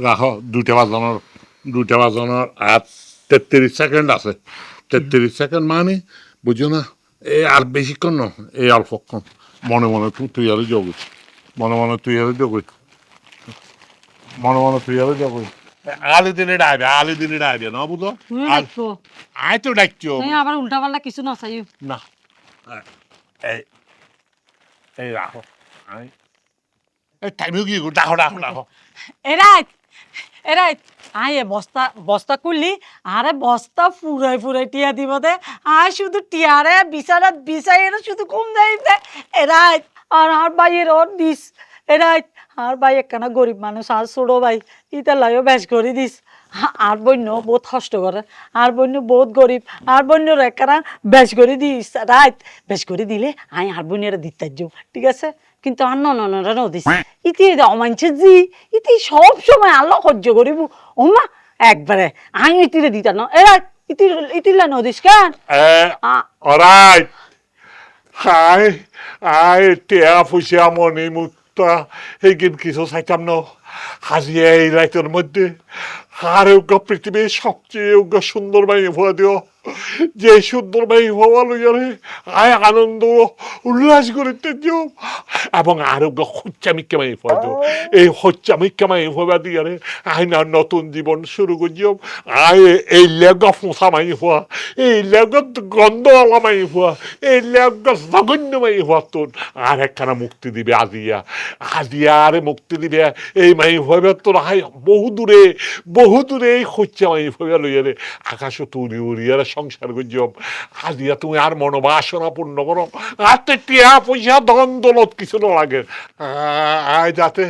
রাখো দুইটা বাজানোর দুইটা বাজানোর আর তেত্রিশ সেকেন্ড আছে। তেত্রিশ সেকেন্ড মানে বুঝো না এই আর বেশিক্ষণ না এই অল্পক্ষণ মনে মনে তুই আরও জগৎ মনে মনে তুই আরও জগৎ মনে মনে তুই আরও জগৎ আলি দিনে ডাইবে আলি দিনে ডাইবে না বুঝো আয় তো ডাকছো আবার উল্টা পাল্টা কিছু না। চাইও না এই এই রাখো আই এই টাইমেও কি ডাকো ডাকো ডাকো এরাই এরাই আয় বস্তা বস্তা খুললি আরে বস্তা ফুরাই ফুরাই টিয়া দিব দে। আয় শুধু টিয়ারে বিছানা বিছাই এরা শুধু কম দেয় দে। এরাই আর আর ভাইয়ের ওর দিস। এরাই আর ভাই একখানা গরিব মানুষ, আর ছোটো ভাই ইটা লাইও বেশ করে দিস। আর বন্য বহুত কষ্ট করে, আর বন্য বহুত গরিব, আর বন্যর একখানা বেশ করে দিস। রাইট বেশ করে দিলে আই আর বন্যের দিতে ঠিক আছে? কিন্তু আর ননরা নদিস ইতি অমানছে জি ইতি সব সময় আল্লাহ সহ্য করিব। ওমা একবারে আই ইতিরে দিতা ন। এরা ইতি ইতিলা নদিস কেন? আ- alright. Hi, hi, টিয়া ফুসিয়া মনি মুক্তা এইগিন কিছু চাইতাম ন। হাজিয়ে এই রাইতের মধ্যে। আর উগ্র পৃথিবীর সবচেয়ে উগ্র সুন্দর বাই হওয়া দিও যে সুন্দর বাই হওয়া লইয়ারে আয় আনন্দ উল্লাস করিতে দিও এবং আরোগ্য হচ্চামিকে মাই হওয়া দিও এই হচ্চামিকে মাই হওয়া দিয়ারে আই না নতুন জীবন শুরু করিও। আয় এই লেগ ফোঁসা মাই হওয়া এই লেগত গন্ধওয়ালা মাই হওয়া এই লেগ জঘন্য মাই হওয়া তোর। আর একখানা মুক্তি দিবে আজিয়া। আজিয়া আরে মুক্তি দিবে। এই মাই হইবে তোর হাই বহু দূরে বহু দূরে এই হচ্ছে মাই হইবে লইয়ারে আকাশ তুলি উড়িয়ারে সংসার গুজব আজিয়া তুমি আর মনোবাসনা পূর্ণ করো। আর তো টিয়া পয়সা ধন দলত কিছু না লাগে। আয় যাতে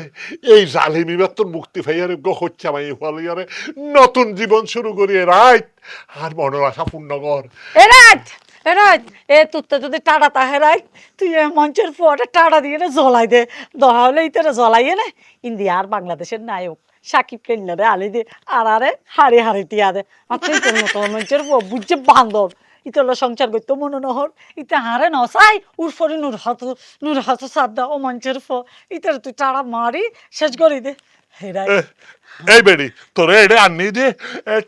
এই জালিমিবার তোর মুক্তি পাইয়ারে গো হচ্ছে হওয়া লইয়ারে নতুন জীবন শুরু করিয়ে রাইট। আর মনের আশা পূর্ণ কর এরাই এরাই এ তুতে যদি টাটা তাহে রাই তুই এ মঞ্চের ফুয়াটা টাটা দিয়ে রে জ্বলাই দে। দহালে ইতারে জ্বলাইয়ে নে ইন্ডিয়া আর বাংলাদেশের নায়ক সাকিব কেন্দ্রে আলি দে। আর আরে হাড়ি হাড়ি টিয়া দে। মাত্র মতো মঞ্চের বুঝছে বান্দর। ইতলা সংসার করতো মনে নহর, ইতে হারে নসাই উরফরি নূর হাত নূর হাত সাদ্দা ও মঞ্চের ফ, ইতার তুই টাড়া মারি, শেষ করে দে। এই বেড়ি তোরে এটা আনি দে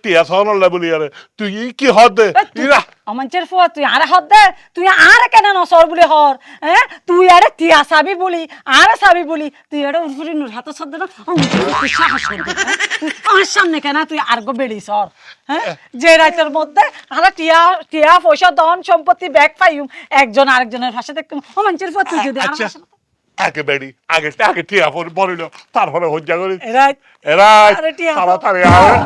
টিয়া সাউন বলি আরে। তুই কি হদ দে? অমঞ্চের ফুয়া তুই আরে হদ দে? তুই আরে কেন নসর বলি হর? হ্যাঁ তুই আরে তিয়া সাবি বলি আরে সাবি বলি। তুই আরে উরফুরি নুর হাতে সদ না তুই সাহস হ্যাঁ? আমার সামনে কেন তুই আরগো বেড়ি সর হ্যাঁ? যে রাতের মধ্যে আরে টিয়া টিয়া পয়সা ধন সম্পত্তি ব্যাগ পাইম একজন আরেকজনের ভাষা দেখতাম অমঞ্চের ফুয়া তুই যদি আর ভাষা- আগে আগে টিয়া বলিল তারপরে হজ্জা করি এরাই এরা তাড়াতাড়ি আয়।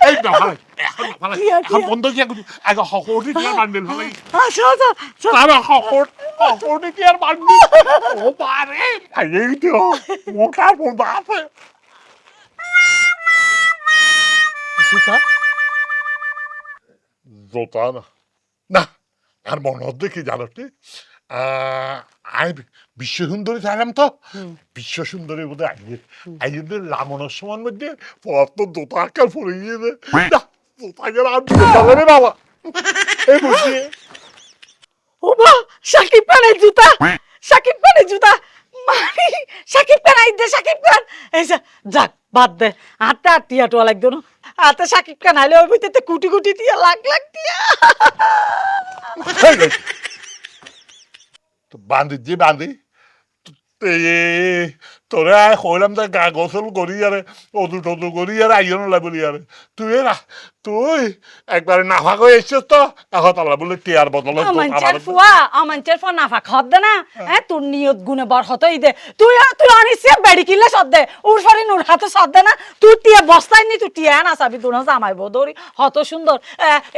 এই না এখন। বন্ধ কি আগে বান্ডিল বান্ডিল ও এই তো। মোটা আছে জোতা না। আর মনে হচ্ছে কি জানো কি? আমি বিশ্ব সুন্দরী চাইলাম তো। বিশ্ব সুন্দরী বোধ হয় আইয়ে আইয়ে লামনের সময়ের মধ্যে তো জোতা আকার পড়ে গিয়েছে। গেল আর জোতা দেবে বাবা। এই বসে ও মা সাকিব খানের জুতা। সাকিব খানের জুতা। মারি সাকিব খান আইতে সাকিব খান। এই যে যাক বাদ দে। হাতে আর টিয়া টোয়া লাগতো না। হাতে সাকিব খান আইলে ওই ভিতরে কুটি কুটি টিয়া লাগ লাগ টিয়া। তো বান্ধি যে বান্ধি তোরে আয় কইলাম যে গা গোসল করি আরে অদু টদু করি আর আইও না বলি আরে। তুই না তুই একবারে নাফা করে এসছিস তো এখন তালা বলে টিয়ার বদলে আমাঞ্চের ফুয়া আমাঞ্চের ফুয়া নাফা খদ দে না। হ্যাঁ। তোর নিয়ত গুনে বার হতই দে। তুই তুই অনিসে বেড়ি সদ দে। উর নুর হাতে সদ দে না। তুই টিয়া বস্তায় নি তুই টিয়া না চাবি তোর জামাই বদরি হত সুন্দর।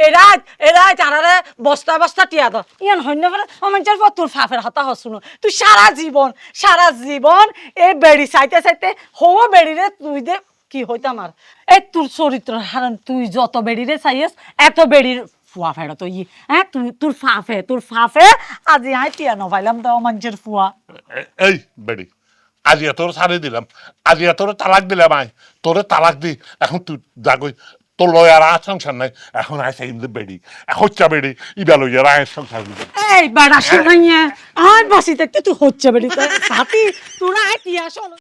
এরাজ এরাজ আনারে বস্তা বস্তা টিয়া দ ইয়ান হন্য আমাঞ্চের ফুয়া তোর ফাফের হতা হসুনো তুই সারা জীবন সারা জীবন এই বেড়ি, চাইতে চাইতে হো বেড়ি রে তুই দে, কি হইতাম আর এই তোর চরিত্র হারান তুই যত বেড়ি রে চাইস এত বেড়ির ফুয়া ফেড়া তো ই হ্যাঁ তুই, তোর ফাফে তোর ফাফে, আজি আই টিয়া নভাইলাম দাও মানুষের ফুয়া। এই বেড়ি, আজি তোর ছাড়ে দিলাম, আজি তোর তালাক দিলাম আই, তোরে তালাক দি, এখন তুই জাগই তোর লয়ার আর সংসার নাই এখন আইসা ইন্দে বেড়ি হচ্ছা বেড়ি ইবা লইয়ার আয় সংসার। এই বাড়া শোনাইয়া আর বাসি থাকতে তুই হচ্ছে বেড়ি সাথী তোরা টিয়া শোন